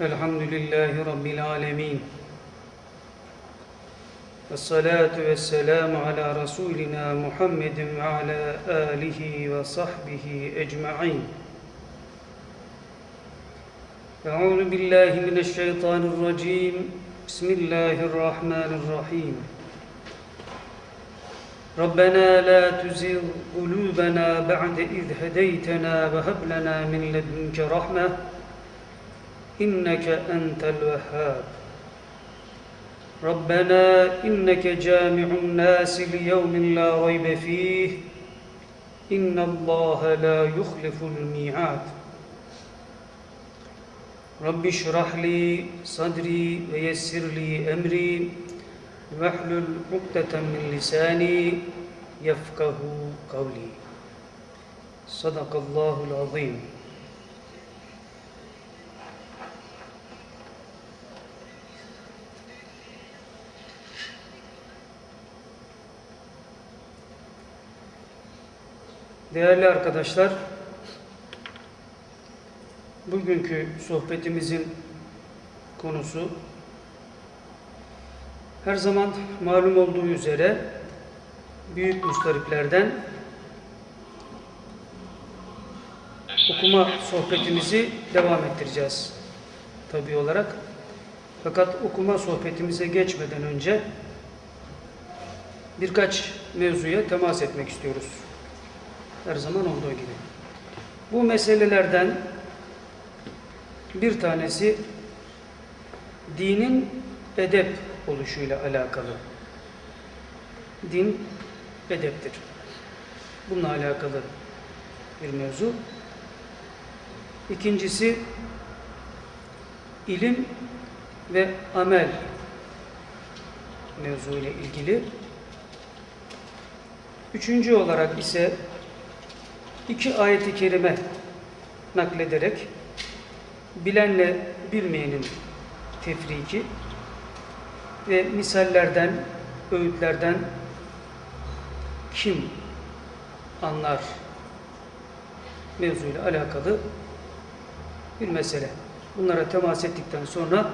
الحمد لله رب العالمين. والصلاة والسلام على رسولنا محمد وعلى آله وصحبه أجمعين. أعوذ بالله من الشيطان الرجيم. بسم الله الرحمن الرحيم. ربنا لا تزغ قلوبنا بعد إذ هديتنا وهب لنا من لدنك رحمة. إنك أنت الوهاب. ربنا إنك جامع الناس ليوم لا ريب فيه. إن الله لا يخلف الميعاد. رب اشرح لي صدري ويسر لي أمري. واحلل عقدة من لساني يفقه قولي. صدق الله العظيم. Değerli arkadaşlar, bugünkü sohbetimizin konusu her zaman malum olduğu üzere büyük mustariplerden okuma sohbetimizi devam ettireceğiz tabi olarak. Fakat okuma sohbetimize geçmeden önce birkaç mevzuya temas etmek istiyoruz. Her zaman olduğu gibi. Bu meselelerden bir tanesi dinin edep oluşuyla alakalı. Din edeptir. Bununla alakalı bir mevzu. İkincisi ilim ve amel mevzu ile ilgili. Üçüncü olarak ise iki ayeti kerime naklederek bilenle bilmeyenin tefriki ve misallerden, öğütlerden kim anlar mevzuyla alakalı bir mesele. Bunlara temas ettikten sonra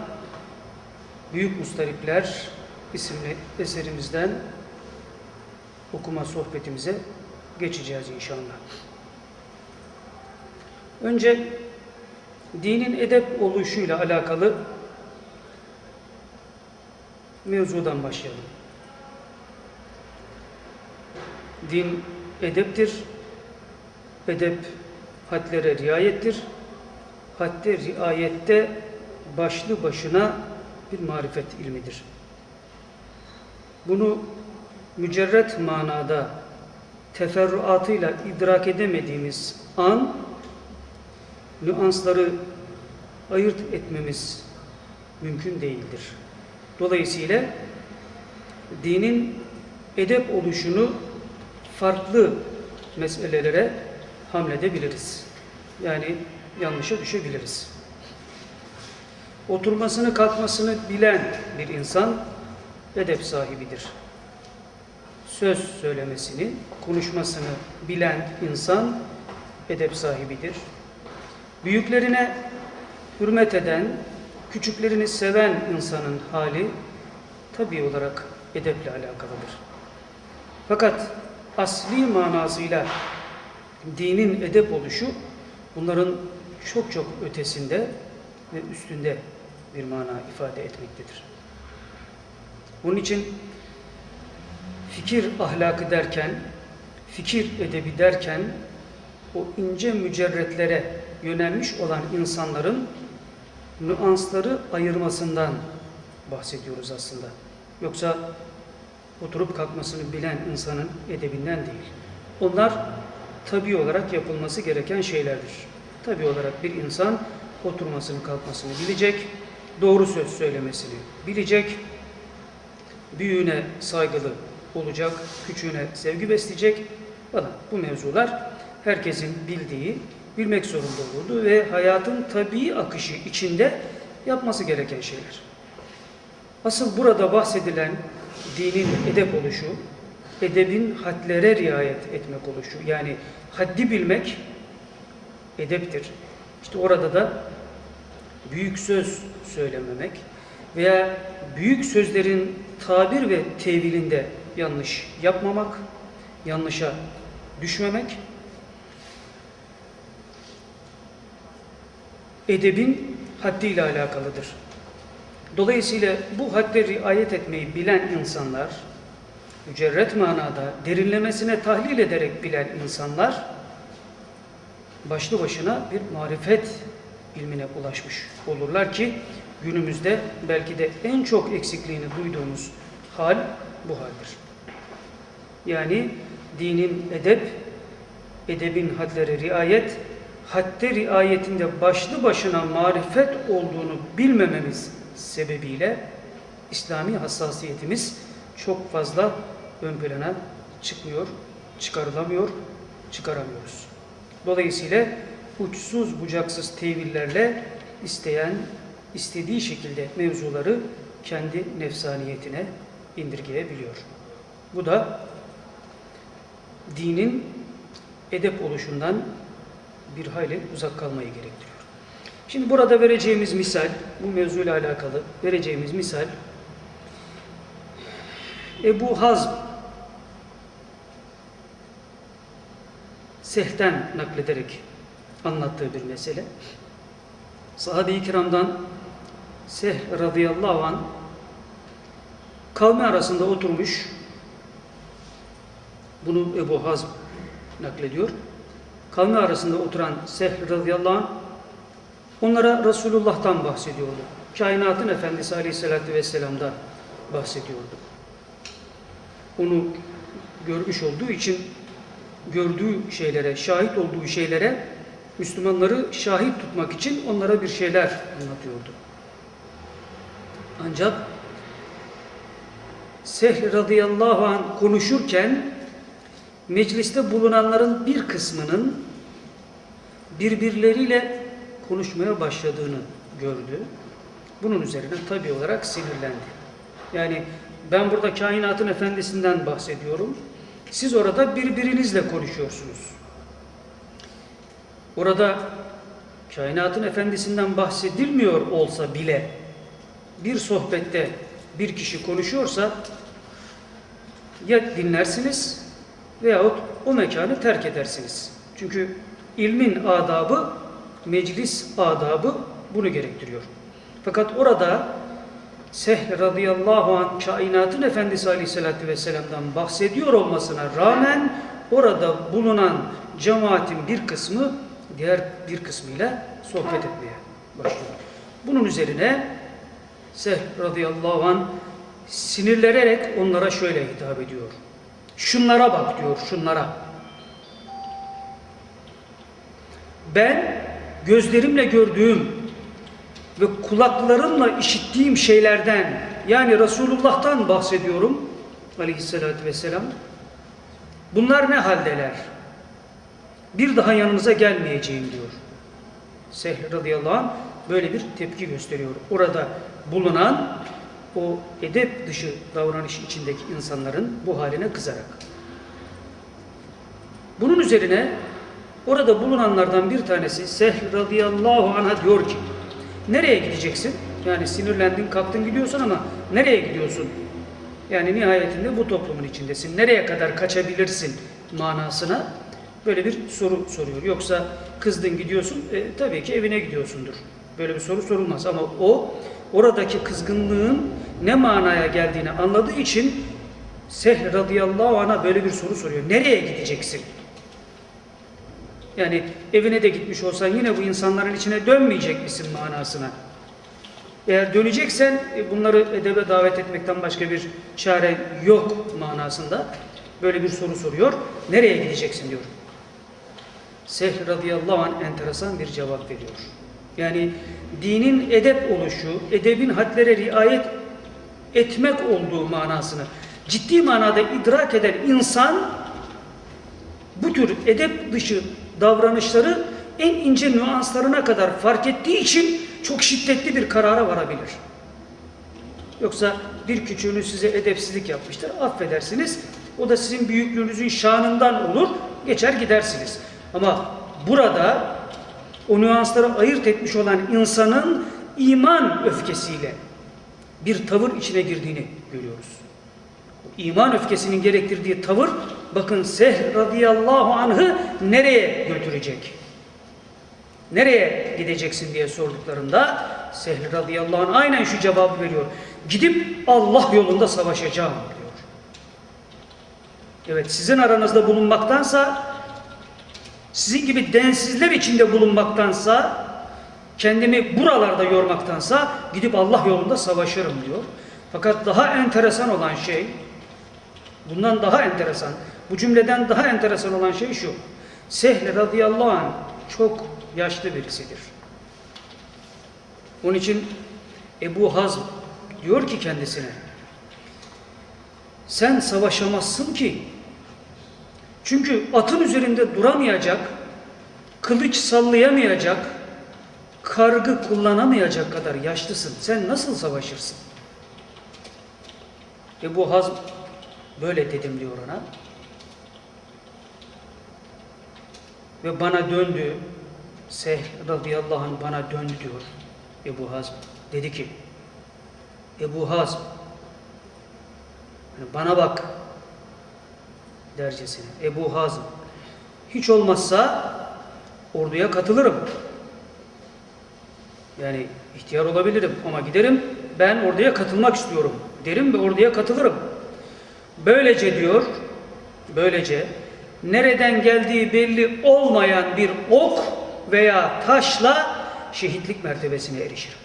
Büyük Mustaripler isimli eserimizden okuma sohbetimize geçeceğiz inşallah. Önce dinin edep oluşuyla alakalı mevzudan başlayalım. Din edeptir. Edep hadlere riayettir. Hadde riayette başlı başına bir marifet ilmidir. Bunu mücerret manada teferruatıyla idrak edemediğimiz an nüansları ayırt etmemiz mümkün değildir. Dolayısıyla dinin edep oluşunu farklı meselelere hamledebiliriz. Yani yanlışa düşebiliriz. Oturmasını kalkmasını bilen bir insan edep sahibidir. Söz söylemesini, konuşmasını bilen insan edep sahibidir. Büyüklerine hürmet eden, küçüklerini seven insanın hali tabii olarak edeple alakalıdır. Fakat asli manasıyla dinin edep oluşu bunların çok çok ötesinde ve üstünde bir mana ifade etmektedir. Bunun için fikir ahlakı derken, fikir edebi derken o ince mücerretlere yönelmiş olan insanların nüansları ayırmasından bahsediyoruz aslında. Yoksa oturup kalkmasını bilen insanın edebinden değil. Onlar tabi olarak yapılması gereken şeylerdir. Tabi olarak bir insan oturmasını kalkmasını bilecek, doğru söz söylemesini bilecek, büyüğüne saygılı olacak, küçüğüne sevgi besleyecek falan. Bu mevzular herkesin bildiği, bilmek zorunda olduğu ve hayatın tabii akışı içinde yapması gereken şeyler. Asıl burada bahsedilen dinin edep oluşu, edebin hadlere riayet etmek oluşu. Yani haddi bilmek edeptir. İşte orada da büyük söz söylememek veya büyük sözlerin tabir ve tevilinde yanlış yapmamak, yanlışa düşmemek, edebin haddiyle alakalıdır. Dolayısıyla bu hadde riayet etmeyi bilen insanlar, mücerret manada derinlemesine tahlil ederek bilen insanlar, başlı başına bir marifet ilmine ulaşmış olurlar ki günümüzde belki de en çok eksikliğini duyduğumuz hal bu haldir. Yani dinin edep, edebin hadlere riayet, hadde riayetinde başlı başına marifet olduğunu bilmememiz sebebiyle İslami hassasiyetimiz çok fazla ön plana çıkmıyor, çıkarılamıyor, çıkaramıyoruz. Dolayısıyla uçsuz bucaksız tevillerle isteyen istediği şekilde mevzuları kendi nefsaniyetine indirgeyebiliyor. Bu da dinin edep oluşundan bir hayli uzak kalmayı gerektiriyor. Şimdi burada vereceğimiz misal, bu mevzuyla alakalı vereceğimiz misal Ebu Hazm Seh'ten naklederek anlattığı bir mesele. Sahabe-i kiramdan Seh radıyallahu an kavmi arasında oturmuş bunu Ebu Hazm naklediyor. Kavmi arasında oturan Seh radıyallahu anh onlara Resulullah'tan bahsediyordu. Kainatın Efendisi aleyhissalatü vesselam'dan bahsediyordu. Onu görmüş olduğu için gördüğü şeylere, şahit olduğu şeylere Müslümanları şahit tutmak için onlara bir şeyler anlatıyordu. Ancak Sehl radıyallahu anh konuşurken mecliste bulunanların bir kısmının birbirleriyle konuşmaya başladığını gördü. Bunun üzerine tabi olarak sinirlendi. Yani ben burada kainatın efendisinden bahsediyorum. Siz orada birbirinizle konuşuyorsunuz. Orada kainatın efendisinden bahsedilmiyor olsa bile bir sohbette bir kişi konuşuyorsa ya dinlersiniz veyahut o mekanı terk edersiniz. Çünkü ilmin adabı, meclis adabı bunu gerektiriyor. Fakat orada Sehl radıyallahu anh kainatın efendisi aleyhissalatü vesselam'dan bahsediyor olmasına rağmen orada bulunan cemaatin bir kısmı diğer bir kısmıyla sohbet etmeye başlıyor. Bunun üzerine Sehl radıyallahu anh sinirlenerek onlara şöyle hitap ediyor. Şunlara bak diyor, şunlara. Ben gözlerimle gördüğüm ve kulaklarımla işittiğim şeylerden yani Resulullah'tan bahsediyorum aleyhissalatü vesselam. Bunlar ne haldeler? Bir daha yanınıza gelmeyeceğim diyor. Sehl radıyallahu anh böyle bir tepki gösteriyor. Orada bulunan o edep dışı davranış içindeki insanların bu haline kızarak. Bunun üzerine orada bulunanlardan bir tanesi Sehl radıyallahu anh'a diyor ki nereye gideceksin? Yani sinirlendin, kalktın gidiyorsun ama nereye gidiyorsun? Yani nihayetinde bu toplumun içindesin. Nereye kadar kaçabilirsin manasına böyle bir soru soruyor. Yoksa kızdın gidiyorsun, e, tabii ki evine gidiyorsundur. Böyle bir soru sorulmaz ama o oradaki kızgınlığın ne manaya geldiğini anladığı için Sehl radıyallahu anh'a böyle bir soru soruyor. Nereye gideceksin? Yani evine de gitmiş olsan yine bu insanların içine dönmeyecek misin manasına. Eğer döneceksen e, bunları edebe davet etmekten başka bir çare yok manasında böyle bir soru soruyor. Nereye gideceksin diyor. Sehl radıyallahu anh enteresan bir cevap veriyor. Yani dinin edep oluşu, edebin hadlere riayet etmek olduğu manasını ciddi manada idrak eden insan bu tür edep dışı davranışları en ince nüanslarına kadar fark ettiği için çok şiddetli bir karara varabilir. Yoksa bir küçüğünüz size edepsizlik yapmıştır, affedersiniz. O da sizin büyüklüğünüzün şanından olur, geçer gidersiniz. Ama burada o nüansları ayırt etmiş olan insanın iman öfkesiyle bir tavır içine girdiğini görüyoruz. İman öfkesinin gerektirdiği tavır bakın Sehl radıyallahu anh'ı nereye götürecek? Nereye gideceksin diye sorduklarında Sehl radıyallahu anh aynen şu cevabı veriyor. Gidip Allah yolunda savaşacağım diyor. Evet sizin aranızda bulunmaktansa sizin gibi densizler içinde bulunmaktansa kendimi buralarda yormaktansa gidip Allah yolunda savaşırım diyor. Fakat daha enteresan olan şey bundan daha enteresan bu cümleden daha enteresan olan şey şu. Sehl radıyallahu anh çok yaşlı birisidir. Onun için Ebu Hazm diyor ki kendisine sen savaşamazsın ki çünkü atın üzerinde duramayacak, kılıç sallayamayacak, kargı kullanamayacak kadar yaşlısın. Sen nasıl savaşırsın? Ebu Hazm böyle dedim diyor ona. Ve bana döndü. Seh radıyallahu anh bana döndü diyor Ebu Hazm. Dedi ki Ebu Hazm hani bana bak dercesine. Ebu Hazm hiç olmazsa orduya katılırım. Yani ihtiyar olabilirim ama giderim ben orduya katılmak istiyorum derim ve orduya katılırım. Böylece diyor, böylece nereden geldiği belli olmayan bir ok veya taşla şehitlik mertebesine erişirim.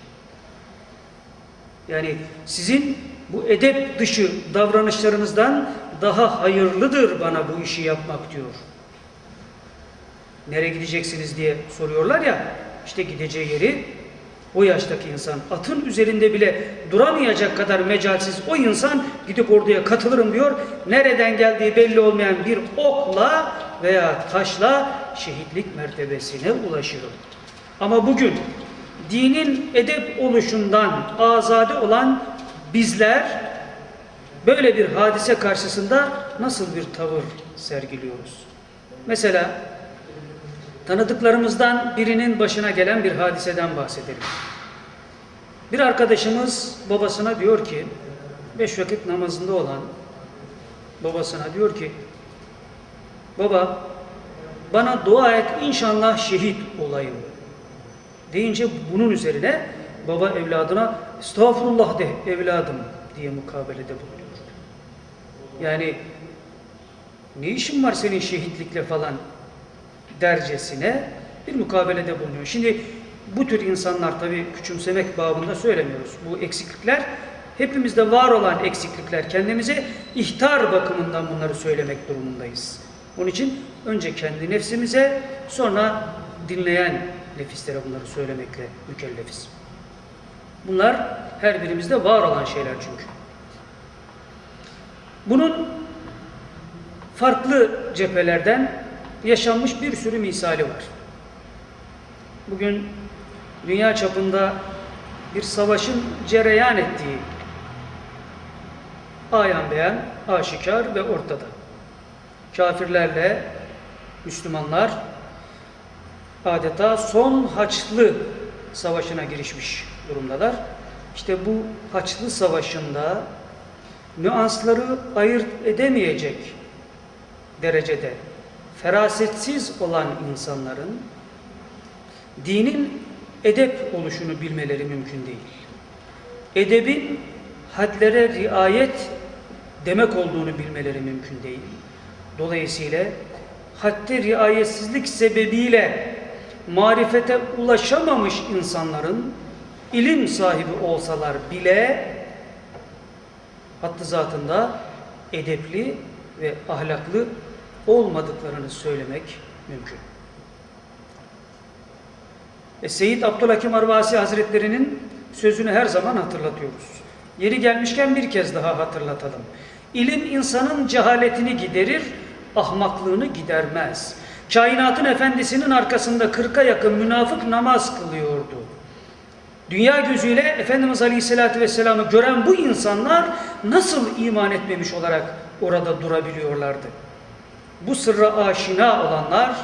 Yani sizin bu edep dışı davranışlarınızdan daha hayırlıdır bana bu işi yapmak diyor. Nereye gideceksiniz diye soruyorlar ya, işte gideceği yeri o yaştaki insan atın üzerinde bile duramayacak kadar mecalsiz o insan gidip orduya katılırım diyor. Nereden geldiği belli olmayan bir okla veya taşla şehitlik mertebesine ulaşırım. Ama bugün dinin edep oluşundan azade olan bizler böyle bir hadise karşısında nasıl bir tavır sergiliyoruz? Mesela tanıdıklarımızdan birinin başına gelen bir hadiseden bahsedelim. Bir arkadaşımız babasına diyor ki, beş vakit namazında olan babasına diyor ki, baba bana dua et inşallah şehit olayım. Deyince bunun üzerine baba evladına estağfurullah de evladım diye mukabelede bulunuyor. Yani ne işin var senin şehitlikle falan dercesine bir mukabelede bulunuyor. Şimdi bu tür insanlar tabii küçümsemek babında söylemiyoruz. Bu eksiklikler hepimizde var olan eksiklikler. Kendimize ihtar bakımından bunları söylemek durumundayız. Onun için önce kendi nefsimize sonra dinleyen nefislere bunları söylemekle mükellefiz. Bunlar her birimizde var olan şeyler çünkü. Bunun farklı cephelerden yaşanmış bir sürü misali var. Bugün dünya çapında bir savaşın cereyan ettiği ayan beyan, aşikar ve ortada. Kafirlerle Müslümanlar adeta son Haçlı savaşına girişmiş durumdalar. İşte bu Haçlı savaşında nüansları ayırt edemeyecek derecede ferasetsiz olan insanların dinin edep oluşunu bilmeleri mümkün değil. Edebin hadlere riayet demek olduğunu bilmeleri mümkün değil. Dolayısıyla hadde riayetsizlik sebebiyle marifete ulaşamamış insanların ilim sahibi olsalar bile hattı zatında edepli ve ahlaklı olmadıklarını söylemek mümkün. E, Seyyid Abdülhakim Arvasi Hazretleri'nin sözünü her zaman hatırlatıyoruz. Yeri gelmişken bir kez daha hatırlatalım. İlim insanın cehaletini giderir, ahmaklığını gidermez. Kainatın efendisinin arkasında kırka yakın münafık namaz kılıyordu. Dünya gözüyle Efendimiz Aleyhisselatü Vesselam'ı gören bu insanlar nasıl iman etmemiş olarak orada durabiliyorlardı? Bu sırra aşina olanlar